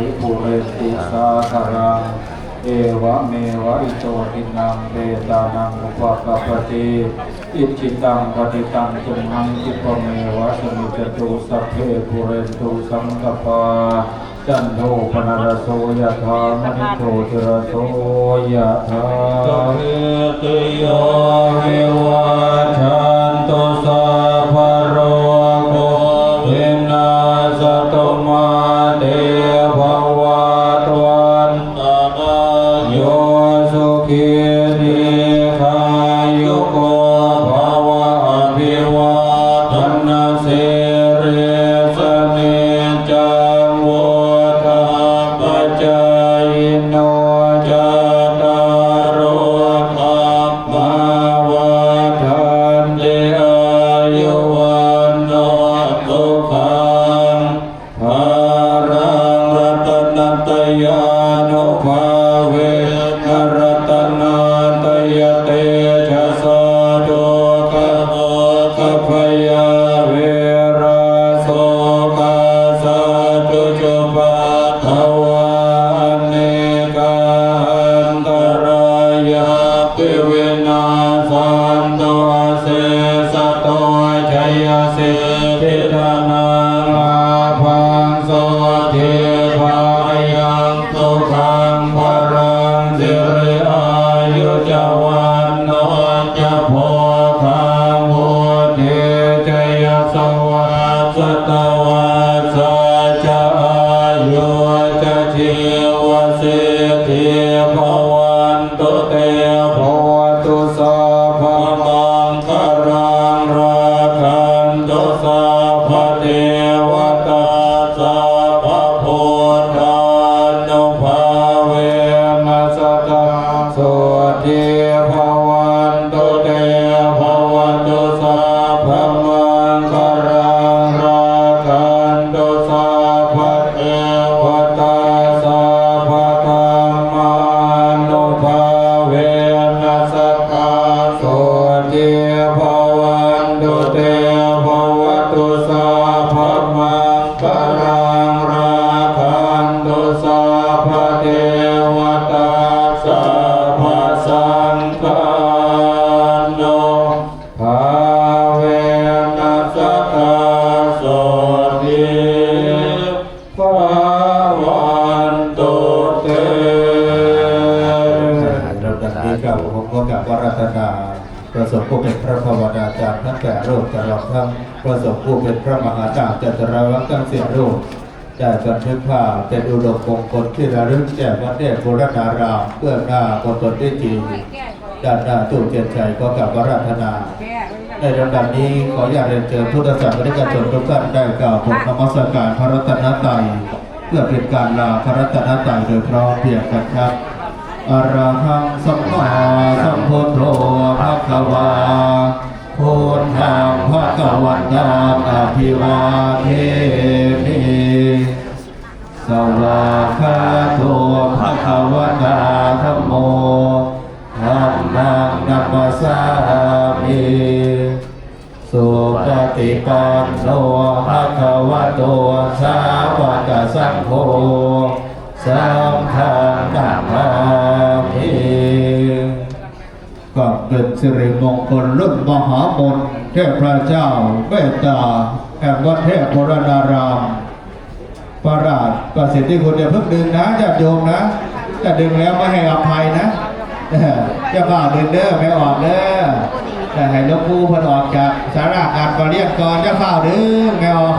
ริปุเรติสาคารังเอวะเมวะอิโตทินังเปตานังอุปกปปติอิจิตังปฏิตังตุมหังคิปเมวะสมิจตุสัพเพปุเรนตุสังกปาจันโทปนรสโสยถามณิโทติรสโสยถาตุติโยวิวัชชันโตสัพพะโรโควินาสตุมา ได้บันทึกภาพเป็นอุดมมงคลที่ระลึกแก่วัดเดชโบราณารามเพื่อหน้าบนตนได้จริงด้านหน้าตู้เทียนชัยก็กลับวรัตนา ในลำดับนี้ขออยากเรียนเชิญพุทธศาสนิกชนทุกท่านได้กล่าวบทนมัสการพระรัตนตรัยเพื่อเป็นการลาพระรัตนตรัยโดยพร้อมเพรียงกันครับอรหังสัมมาสัมพุทโธภะคะวาพุทธังภะคะวันตังอภิวาเทมิ สวากขาโตภะคะวตาธัมโมธัมมังนัมมัสสามิสุปฏิปันโนภะคะวะโตสาวกสังโฆสังฆังนามามิก็เป็นสิริมงคลรุ่นมหามนเทพพระเจ้าเมตตาแห่งวัดเทพโบรณาราม ประราชประสิทธิคุณอย่าเพิ่งดึงนะญาติโยมนะจะดึงแล้วไม่ให้อภัยนะจะบ้าเดินเด้อไม่ออกเด้อแต่ให้ลวงปู่เพิ่นออกจากสาราการประเรียนก่อนจะเฝ้าดึงไม่ออก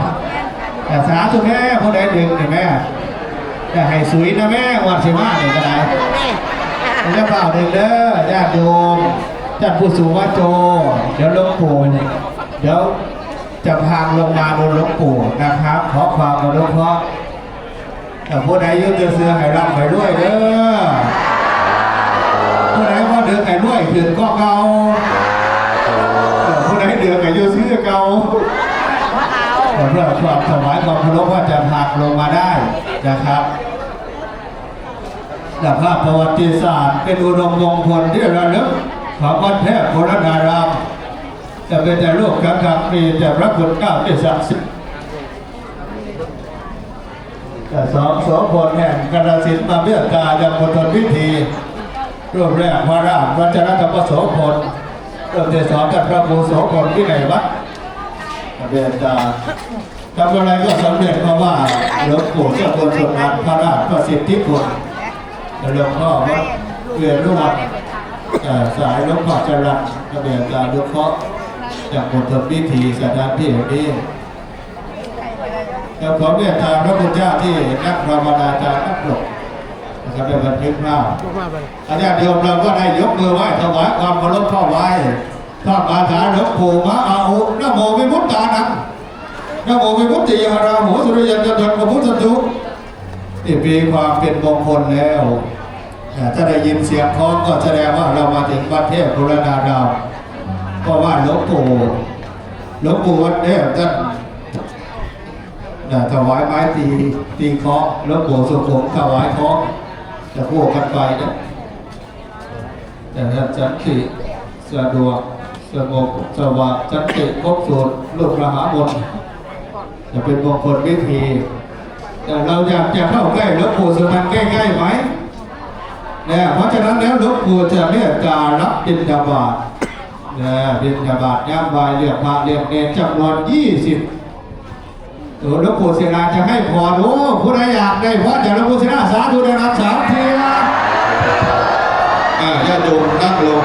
แต่สาธุแม่ผู้ใดดึงเนี่แม่จะให้สวยนะแม่วันสิมาเนี่ยก็ได้จะเฝ้าดึงเด้อญาติโยมญาติผู้สูงวัยโจ เดี๋ยวลวงปู่เนี่ยเดี๋ยว จะพางลงมาบนหลวงปู่นะครับ ขอความกรุณาแต่ผู้ใดยืมเสื้อให้รับให้ด้วยเด้อผู้ใดว่าเดือไก่ด้วยถือก็เกาผู้ใดเดือไก่ยูซื้อเกาเพื่อความถวายความเคารพว่าจะพากลงมาได้นะครับและภาพประวัติศาสตร์เป็นอุดมมงคลที่ระลึกของวัดเทพโบราณาราม จะเป็นแต่รูปกระคำมีแต่พระคุณเก้าที่ศักดิ์สิทธิ์แต่สองโสพลแห่งกระสินมาเลือกกายังมณฑลพิธีรูปแรกพระราชวัชรธรรมโสพลเริ่มที่สองกับพระครูโสพลที่ไหนวัดเรียนจาทำอะไรก็สำเร็จเพราะว่าหลวงปู่เจ้าคุณสุนันพระราชประสิทธิคุณหลวงพ่อวัดเวียนรุ่วัดเอ่อสายหลวงพ่อจรัญระเบียบการหลวงพ่อ จากมณฑลพิธีสถานที่แห่งนี้แต่ผมเนี่ยทางพระคุณเจ้าที่นักภาวนาจารย์นักปลกนะครับเป็นบันทึกภาพอาจารย์โยมเราก็ได้ยกมือไหว้ถวายความเคารพเข้าไว้ทอดคาถาหลวงปู่มะอาอุนโมวิมุตตานังนโมวิมุตติยาราหูสุริยันจันทร์กพุทธทุนี่มีความเป็นมงคลแล้วอ่าถ้าได้ยินเสียงคล้องก็แสดงว่าเรามาถึงวัดเทพบุรณาดาว เพราะว่าหลวงปู่หลวงปู่วัดเทพท่านนะถวายไม้ตีตีเคาะแล้วโบสุขุมถวายเคาะจะพวกกันไปนะแต่ถ้าจันติสะดวกสงบสว่างจันติครบสูตรลูกมหาบนจะเป็นมงคลวิธีแต่เราอยากจะเข้าใกล้หลวงปู่สุนันท์ใกล้ๆไหมเนี่ยเพราะฉะนั้นแล้วหลวงปู่จะเรียกการรับบิณฑบาต เนี่ยบิณฑบาตย่ำวายเรียกพระเรียกเนรจำนวนยี่สิบหลวงปู่ศิลาจะให้พรโอ้ผู้ใดอยากได้พรจากหลวงปู่ศิลาสาธุได้รับสามทีนะอ่าญาติโยมนั่งลง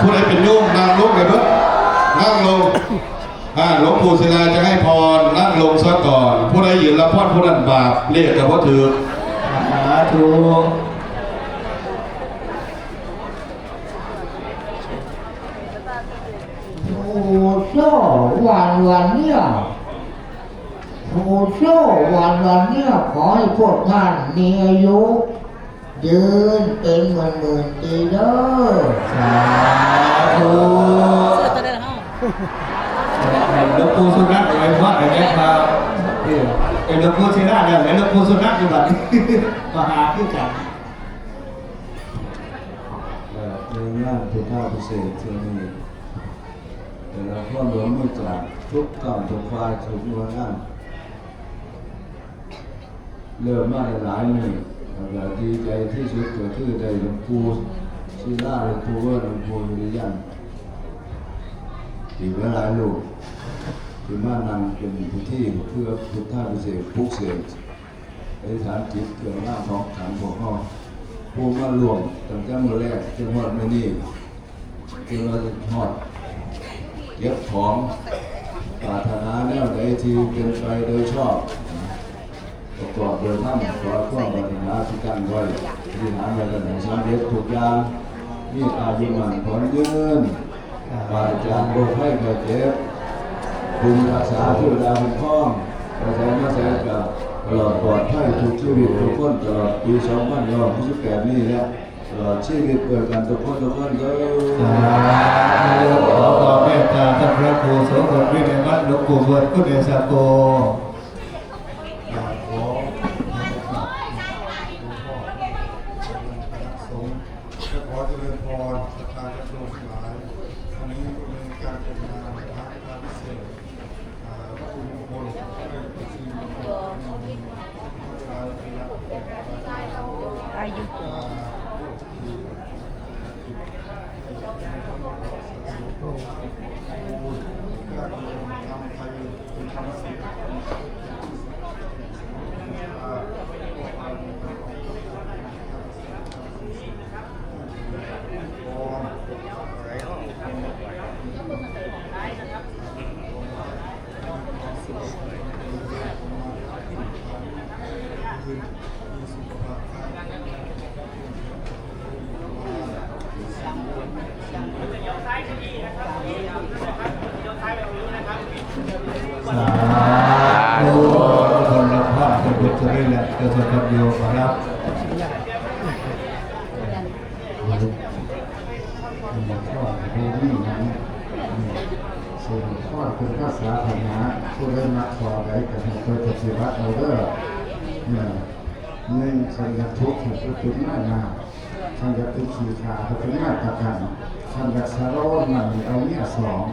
ผู้ใดเป็นโยมนั่งลงเลยเพิ่นั่งลงอ่าหลวงปู่ศิลาจะให้พรนั่งลงซะก่อน ผู้ใดยืนรับพรผู้นั้นบาปเรียกกับว่าถือสาธุ ผู้ โชวันวันเนี่ยผู้โชวันวันเนี่ยขอให้พวกท่านมีอายุยืนเป็นหมื่นหมื่นปีเด้อสาธุหลวงปู่สุนัขไว้พรอะไรครับเออไอ้หลวงปู่ศิลาเนี่ยไอ้หลวงปู่สุนัขอยู่แบบมาหาขึ้นกันในงานพุทธาพิเศษกที่นี่ แต่เราก็รวงมมือจากทุกกองทุกฝ่ายทุกหน่วยงานเริ่มมาหลายหนึ่งแล้วก็ดีใจที่สุดก็คือได้หลวงปู่ศิลาหลวงปู่วอร์หลวงปู่วิริยันอีกหลายลูกที่มานำเป็นพิธีเพื่อพุทธาพิเศษกพุกเสกอธิษฐานจิตเกี่ยวหน้าของฐานพวกเขาผู้มารวมตั้งแต่เมื่อแรกจนหอดไม่นี้จนเราจะหอด เก็บของปรารถนาแนวใดที่เป็นไปโดยชอบประกอบโดยท่านขอความปรารถนาที่กันไว้ที่หาไว้กันให้สำเร็จทุกอย่างมีอายุมันผลยืนปราจากโรคภัยไข้เจ็บคุณรักษาที่เวลาเป็นข้องประสานมาแสกับตลอดปลอดภัยทุกชีวิตทุกคนตลอดปี 2568 นี้และ ตลอดชีวิตเกิดกันทุกคนทุกคนเด้สาธุขอความเมตตาท่านพระครูโสพลวิเนัยวัตน์หลวงปู่บวชคุณเดชโก สงฆ์และขอเจริญพรประธานกระทรวงทั้งหลายวันนี้ก็เป็นการจัดงานพระพระพิเศษอ่าพระคุณมงคลได้ประชุมมงคลการเป็นรับอายุการทำไทยเป็นธรรมศิลป์อ่า สาธุคนละภาพเป็นบุตรนี่แหละเกิดกับโยมครับ ผู้นี่นะส่วนข้อคือภา ษาธรรมะผู้ได้มาขอได้กับให้ตัวปฏิบัติเอาเด้อเนี่ยเงินสัญญาทุกข์ให้ผู้เป็นมานาสัญญาทุกข์ขีขาผู้เป็นมาตะกันสัญญาสารวัตรมันเอาเนี่ยสอง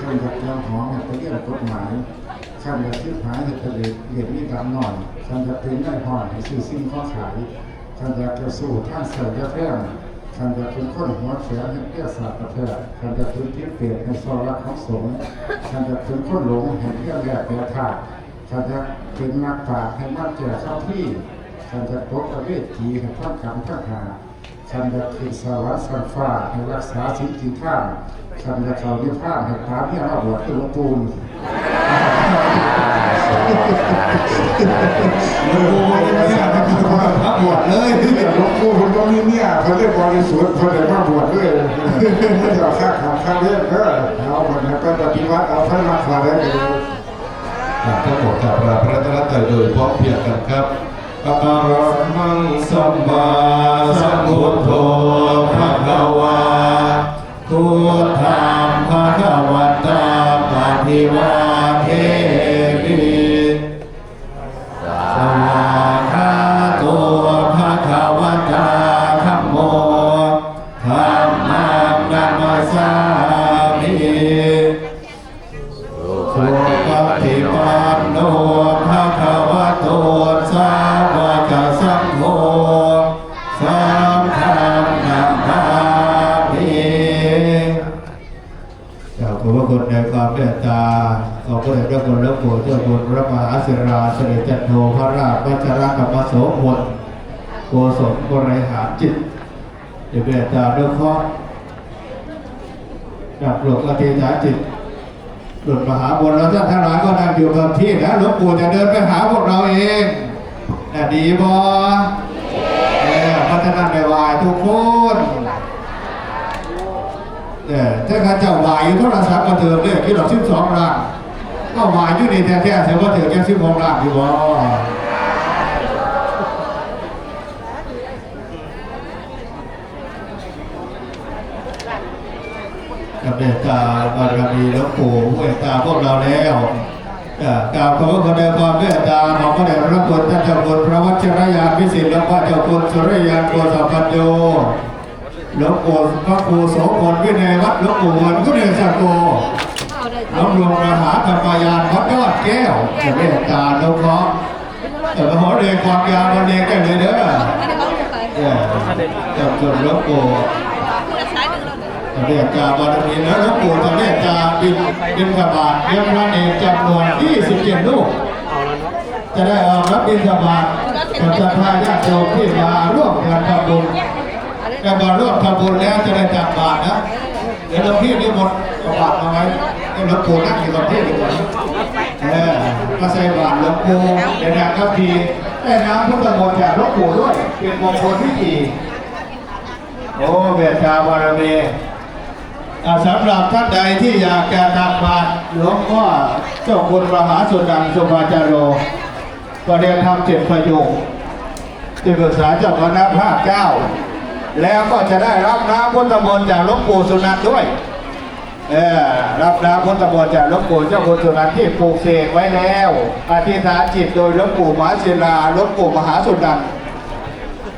สัญญาเจ้าของให้ไปเรียนกฎหมายขันจะซื้อหายจะเหรียญเหรียญมีดำหน่อยขันจะเป็นได้ห่อนให้ซื้อสิ่งข้อขายขันจะกระสู้ท่านเสริมจะแพร่ ขันจะเป็นคนหัวเสียให้เปี้ยศาสตร์ประเทศขันจะเป็นเที่เปลี่ยนให้ซอรักของสงฆ์ขันจะเป็นคนหลงให้เปี้ยแหลกแปรธาตุขันจะเป็นนักปราชญ์ให้มั่นเจ้าเข้าที่ขันจะปกประเวทีให้ท่านกรรมท่านหาฉันจะคือสวัสดิ์สันฟ้าให้รักษาสิ่งที่ท่านฉันจะเข้านิพพานให้พาเนี่ยเราบวชตัวปูนโอ้โหเนี่ยมันคือคนพระบวชเลย เนี่ยหลวงปู่คนก็มี เนี่ยเขาเรียกบริสุทธิ์เขาเลยมาบวชด้วยไม่เอาค่าขับค่าเลี้ยงก็เอาคนนั้นก็ปฏิวัติเอาท่านมาขอได้เลยทั้งหมดกับพระพระตรัตรัยโดยพร้อมเพรียงกันครับอะระหังสัมมาสัมพุทโธภะคะวาพุทธังภะคะวันตังปฏิวา คุณพระคุณในความเมตตาของพระเดชพระคุณหลวงปู่เจ้าคุณพระมหาศิราเสด็จจันโทพระราชวัชรกัมมโสพลโกศลบริหารจิตเดเมตตาด้วยข้อจากหลวงอธิษฐานจิตหลุดมหาบุญแล้วท่านทั้งหลายก็นั่งอยู่กับที่นะหลวงปู่จะเดินไปหาพวกเราเองแต่ดีบอเออพัฒนาในวายทุกคน เออถ้าข้าเจ้าวายอยู่โทรศัพท์มาเถื่อนเนี่ยคิดเราสิบสองล้านก็วายอยู่ในแท้ๆเสียว่าเถื่อนแค่สิบหกล้านดีบอกับเดชตาบารมีหลวงปู่เมตตาพวกเราแล้วกราบขอบพระคุณในความเมตตาของพระเดชพระคุณท่านเจ้าคุณพระวัชรยานพิสิทธิ์และพระเจ้าคุณสุริยานโกศปัญโย หลวงปู่พระครูโสพลวินัยวัดหลวงปู่วันกุเดชโกหลวงหลวงมหาธรรมยานวัดยอดแก้วจะเมตตานุเคราะห์แต่พระหอเรียนความยาวมันเรียนกันเลยเด้อเนี่ยเจ้าคุณหลวงปู่เรียกจาบารมีแล้วหลวงปู่จะเรียกจาบินบินกบาทเรียกพระเนรจำนวน27ลูกจะได้ออกรับบินกบาทกับศรัทธาญาติโยมที่มา หลวงปู่นั่งอยู่กับที่ดีกว่าเออมาใส่บาทหลวงปู่ในนามครับพีได้น้ำพุทธมนต์จากหลวงปู่ด้วย เป็นมงคลที่ดีโอ้เบียชาบารมีสำหรับท่านใดที่อยากจะทำบาตรหลวงพ่อเจ้าคุณมหาสุนันท์สุภาจารโรก็เรียนทำเจ็ดประโยคที่ปรึกษาเจ้าคณะภาคเก้าแล้วก็จะได้รับน้ำพุทธมนต์จากหลวงปู่สุนันท์ด้วย เออรับน้ำพุทธมนจากหลวงปู่เจ้าคุณสุนันที่ปลูกเสกไว้แล้ว อธิษฐานจิตโดยหลวงปู่มหาศิลาหลวงปู่มหาสุนัน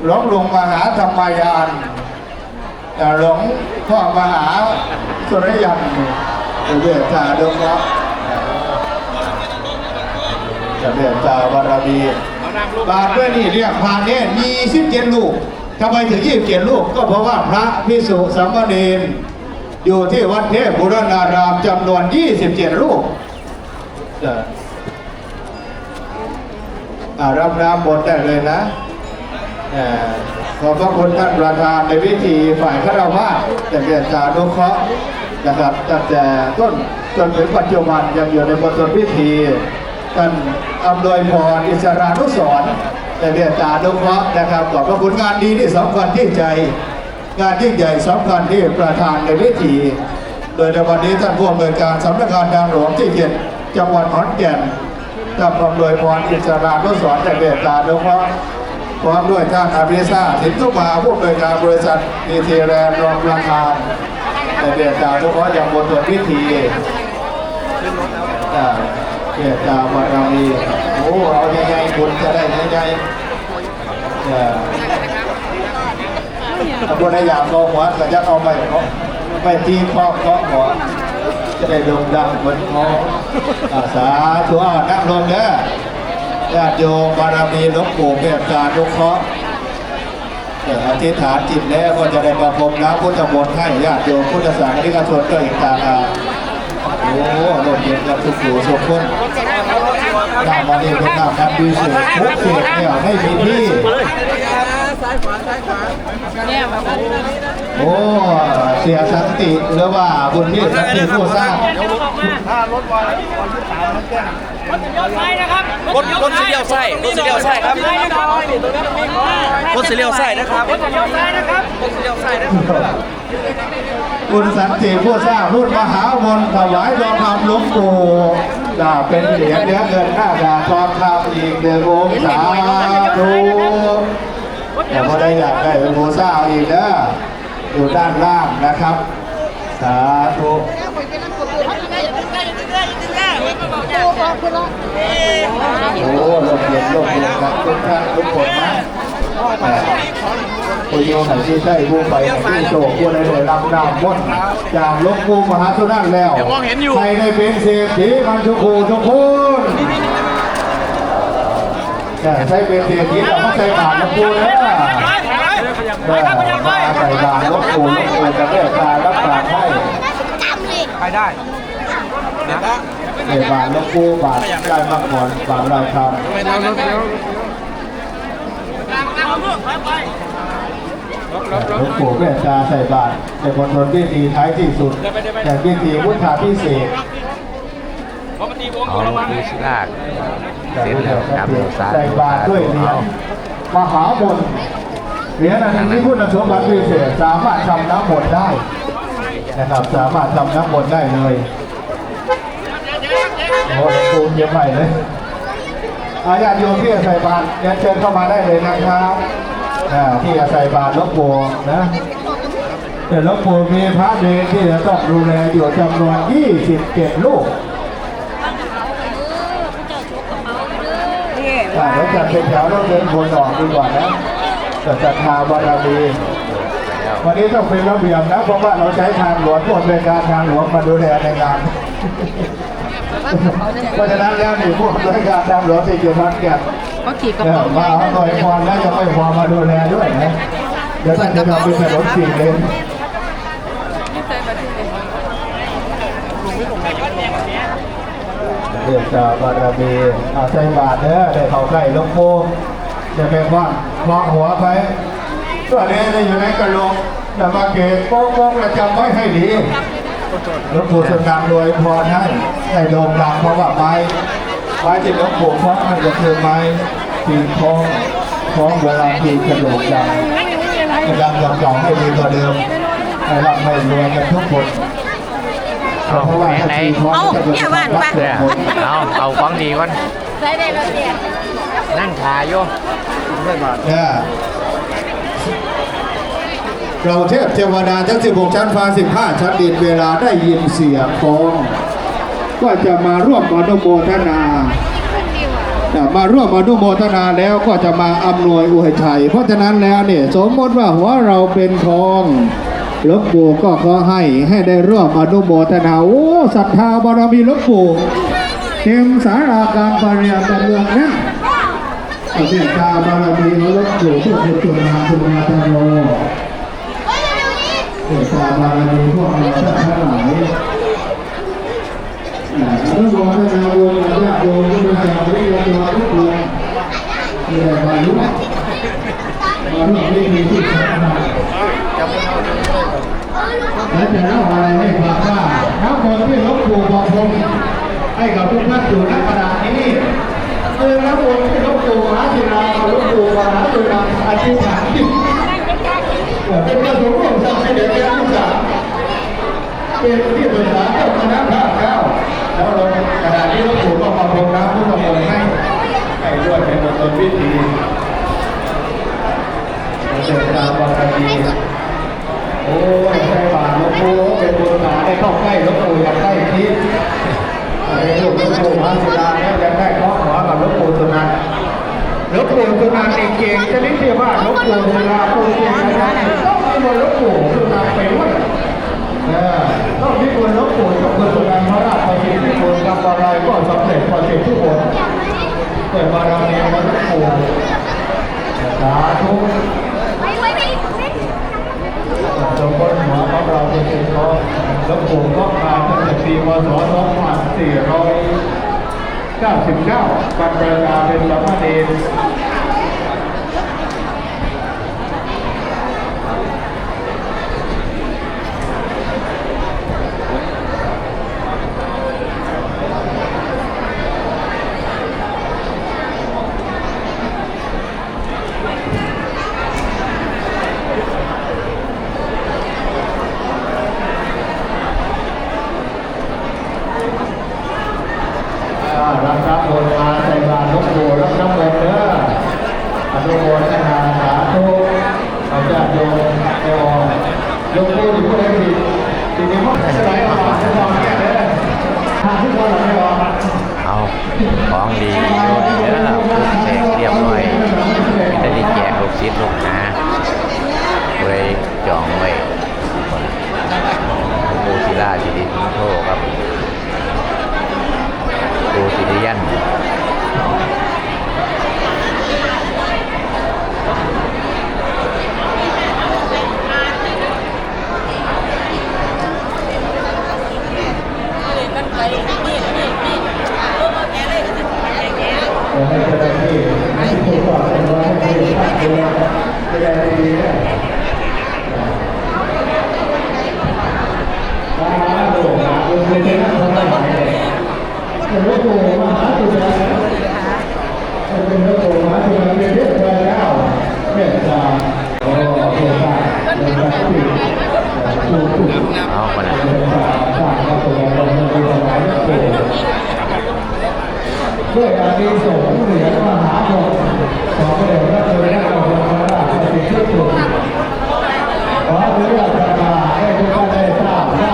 หลวงลุงมหาธรรมยานหลวงพ่อมหาสุริยันเดชจ่าดงครับจะเดชจ่าบารมีบาทด้วยนี่เรียกพานเนี่ยมีสิบเจ็ดลูกทำไมถึงยี่สิบเจ็ดลูกก็เพราะว่าพระพิสุสัมมเนน อยู่ที่วัดเทพบุรณารามจำนวนยี่สิบเจ็ดลูกจะรับน้ำบนได้เลยนะอ่อขอบพระคุณท่านประธานในพิธีฝ่ายฆราวาสแต่เรียนสานุเคราะห์นะครับตั้งแต่ต้นจนถึงปัจจุบันยังอยู่ในบทสวดพิธีท่านอำนวยพรอิสรานุสรแต่เรียนสานุเคราะห์นะครับขอบพระคุณงานดีที่สำคัญที่ใจ งานยิ่งใหญ่สำคัญที่ประธานในพิธี โดยในวันนี้ท่านผู้อำนวยการสำนักงานทางหลวงที่เจ็ดจังหวัดขอนแก่นท่านอำนวยพรอิสรานุสรณ์แต่เรียนสานุเคราะห์พร้อมด้วยท่านอาภิซ่าสินทุมาผู้อำนวยการบริษัทดีเทแลนด์รองประธานแต่เดียดาวทุกคนอย่างบนส่วพิธีเดียดาวบารมีโอ้เอาใหญ่ๆคุณจะได้ใหญ่ๆ บุญอยากเอาหัวก็จะเอาไปเขาไปตีครอบเคาะหัวจะได้โด่งดังเหมือนเขาอาสาธุอ่อนนั่งลงเด้อญาติโยมบารมีหลวงปู่เมตตานุเคราะห์เอ่อธิษฐานจิตแล้วก็จะได้ประพรมน้ำพุทธมนต์ให้ญาติโยมพุทธศาสนิกชนก็อีกต่ามมากโอ้ลมเย็นกับทุกผู้ทุกคนน้ำมันนี่เป็นน้ำน้ำดีเสียทุกเสียเนี่ยไม่มีที่ โอ้เสียสันติหรือว่าบุญนี่สันติผู้สร้างรถรถสีเลี้ยวไส้รถสีเลี้ยวไส้ครับรถสีเลี้ยวไส้นะครับรถสีเลี้ยวไส้นะครับรถสีเลี้ยวไส้นะครับบุญสันติผู้สร้างรุ่นมหามนถวายรองคำหลวงปู่จะเป็นเหรียญเนื้อเงินหน้าดาทองคำอีกหนึ่งองค์สาธุ แต่พอได้อยากได้เป็นผู้สร้างอีกนะอยู่ด้านล่างนะครับ สาธุโอ้ลมเย็นลมเย็นครับทุกท่านทุกคนนะผู้โยมไหนที่ใช่ผู้ไปไหนที่โศกผู้ใดได้รับน้ำมนต์จากหลวงปู่มหาสุนันท์แล้วใครได้เป็นเศรษฐีมันทุกคู่ทุกคนแต่ ใช้เป็นเศรษฐีแล้วก็ใส่บาตรหลวงปู่แล้วเออมาใส่บาตรหลวงปู่หลวงปู่จะเมตตารักษาให้ไปได้เดี๋ยวบาทหลวงปู่บาทใจมากก่อนบาทราคาหลวงปู่เมตตาใส่บาทเป็นคนทนวิธีท้ายที่สุด แต่วิธีพุทธาพิเศษเพราะมันตีวงเอาหลวงปู่ศิลาแต่ เสร็จแล้วครับสาธุใส่บาทด้วยเหรียญมหามนเหรียญอันนี้พุทธสมบัติพิเศษสามารถทำน้ำมนต์ได้นะครับสามารถทำน้ำมนต์ได้เลยโอ้หปู่เยี่ยมใหม่เลยอาญาโยมที่อาศัยบาตรเรียนเชิญเข้ามาได้เลยนะครับที่อาศัยบาตรลวงปู่นะแต่ลวงปู่มีพระเนรที่จะต้องดูแลอยู่จำนวน 27 ลูกอ่าเดี๋ยว จัดเป็นแถวเราเดินบนออกดีกว่านะจะศรัทธาบารมีวันนี้ต้องเป็นระเบียบนะเพราะว่าเราใช้ทางหลวงพวกเป็นการทางหลวงมาดูแลในงานเพราะฉะนั้นแล้วนี่พวกราชการทางหลวงที่อยู่พันแก่นก็ขี่กระเออเป๋ามาเอาหน่อยพรแล้วจะไม่พอมาดูแลด้วยนะเดี๋ยวท่านจะทำเป็นถนนสี่เลน เรียกจากบารมีอาศัยบาทเด้อได้เข้าใกล้หลวงปู่จะเป็นว่ามองหัวไปตัวนี้จะอยู่ในกระโหลกแต่มาเกตโป๊กๆแล้วจำไว้ให้ดีหลวงปู่สนามรวยพรให้ให้โด่งดังเพราะว่าไม้ไม้ที่หลวงปู่เพรามันก็คือไม้ปีนทองทองเวลาปีนกระโหลกดังยังยังเก่าให้ดีกว่าเดิมให้ร่ำให้รวยกันทุกคน เพราะว่าถ้าตีท้องจะจะเนี่ยเอาเอาของดีก่อนใช้ได้แบบเนี้ยนั่งขาโยเนี่ยเราเทพเทวดาทั้ง 16 ชั้นฟ้า 15 ชั้นดินเวลาได้ยินเสียงฟ้องก็จะมาร่วมอนุโมทนาแต่มาร่วมอนุโมทนาแล้วก็จะมาอำนวยอวยชัย เพราะฉะนั้นแล้วเนี่ยสมมติว่าหัวเราเป็นทอง หลวงปู่ก็ขอให้ให้ได้ร่วมอนุโมทนาโอ้ศรัทธาบารมีหลวงปู่เต็มสาราการปรียนกันเมืองนั้นพระเมตตาบารมีของหลวงปู่ทุกคนจุฬาจุฬาธโรเมตตาบารมีพวกเราท่านทั้งหลายอนุโมทนาบุญญาติโยมผู้บริจาควิญญาณทุกคนที่ได้มร่วมมาร่วมพิธีที่สำคัญและ จะเล่าอะไรให้ฟังว่าน้ำมนต์ที่หลวงปู่บอกผมให้กับทุกท่านอยู่ณขณะนี้คือน้ำมนต์ที่หลวงปู่มหาศิลาหลวงปู่มหาศิลาอธิษฐานจิตเป็นประสงค์ร่วมสางให้เด็กและลูกสาวเป็นที่ปรึกษาเจ้าคณะพระเจ้าแล้วเราขณะนี้หลวงปู่ก็มาพรมน้ำพุทธมนต์ให้ให้ด้วยเป็นมงคลพิธีเดินาบารมี โอ้ยใช่บาทหลวงปู่เป็นบุญตาได้เข้าใกล้หลวงปู่อยากใกล้ชิดอะไรลูกหลวงปู่พระศิลาเนี่ยอยากได้ข้อขวากับหลวงปู่สุนันท์หล วงปู่สุนันท์เก่งๆชนิดที่ว่าหลวงปู่ศิลาปู่เก่งนะครับต้องมีบนหลวงปู่สุนันท์ไปด้วยต้องมีบนหลวงปู่กับคุณสุนันท์พระราชประสิทธิ์ที่บนทำอะไรก็สำเร็จประสิทธิผลเกิดบารมีวัดหลวงปู่สาธุจงพ้นหัวของเราเป็นสิ่งของหลวงปู่ก็มาตั้งแต่ปีพศ2499ปัจจัยาเป็นสามเณร อ่ารับรับโอนมาใส่บาตรหลวงปู่รับน้ำมนต์เด้ออนุโมทนาสาธุอาจารย์โยมเอวโยมผู้อยู่ผู้ใดผิดทีนี้มันจะไหลออกมาจะมองแก่เด้อทางที่คนเราไม่ออก เอาของดีอยู่ดีเด้อปลูกเสกเรียบร้อยมีแต่ที่แจกลูกศิษย์ลูกหาไว้จองไว้ปูศิลาจิริทุนโทครับปูศิริยัน ขอให้เจ้าหน้าที่ให้ผู้สอบเป็นร้อยให้ผู้ภาคภูมิจะได้ดีนะมาโด่งดังเป็นเป็นนักทำลายเลยเป็นหลวงปู่มหาจุฬาเป็นหลวงปู่มหาจุฬาเป็นเทพเจ้าเมตตาโอ้โหเป็นพระเป็นพระที่ถูกถูกเอาคนน่ะเป็นพระสร้างพระตัวเราเป็นพระหลายหลวงปู่ด้วยอานิสงส์เหรียญมหาพรหมของพระเดชพระคุณพระบรมราชสิทธิคุณขออนุญาตประกาศให้ทุกท่านได้ทราบว่า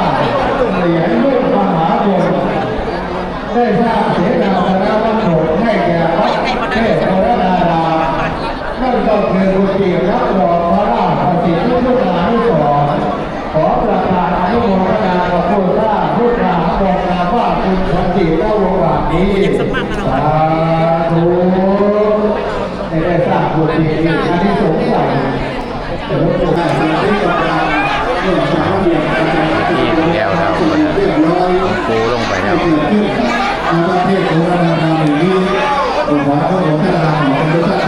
เหรียญรุ่นมหาพรหมได้สร้างเสนาสนะวัตถุให้แก่วัดเทพวรดารามนั่นก็คือกุฏิรับรองพระราชสิทธิคุณานุสรณ์ขอประกาศอนุโมทนากับผู้สร้างผู้กล่าวบอกนาว่าคุณสันติเล่าวงบาทนี้สาธุให้ได้สร้างบุตรดีๆอันนี้สงสัยเดี๋ยวผมได้สมาธิกับการเรื่องสามเดียการจัดการ นี่แล้วแล้วคนน่ะเรียบร้อยปูลงไปแล้วเกิดขึ้นในประเทศของเราในแห่งนี้ผมขอพระองค์ท่านลาของพระพุทธ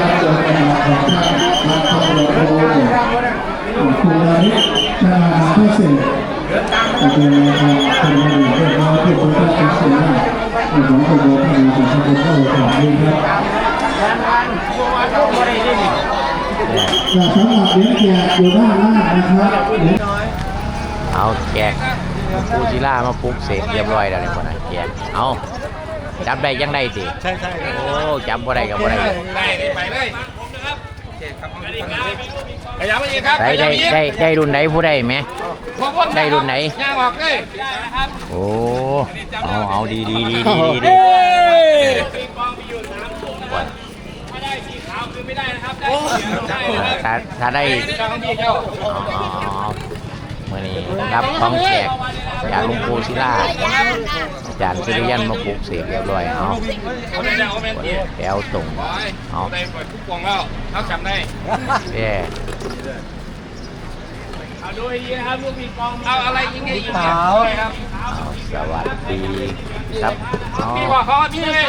เจ้าเกิดเป็นของท่านพระพุทธโฆคุณอานิชนาพระสิทธิ์อาจารย์นะครับเป็นมาดีเป็นมาที่พุทธศาสนาในของพระโบราณของพระพุทธเจ้าของนี้ครับจะสำหรับเลี้ยงแกะอยู่ด้านล่างนะครับเอาแจกปูศิลามาปลูกเสกเรียบร้อยแล้วนี่คนน่ะแจกเอาจับได้ยังได้สิใช่ใช่โอ้จับบ่ได้ก็บ่ได้ได้ได้ได้ได้รุ่นไหนผู้ได้ไหมได้รุ่นไหนโอ้เอาเอาดีดีดีดีดี ดีถ้าถ้าได้เอาเอาเอาเมื่อนี้รับของแจกจากหลุงปู่ศิลาอาจารย์สุริยันมาปลูกเสกเรียบร้อยเอาแก้วตรงเอาได้ปล่อยทุกกล่องแล้วเขาจำได้แย่เอาดูให้ดีนะครับลูกมีกองเอาอะไรยิงไงยิงเนี่ยครับเอาสวัสดีครับเอาพี่บอกเขาว่าพี่เลย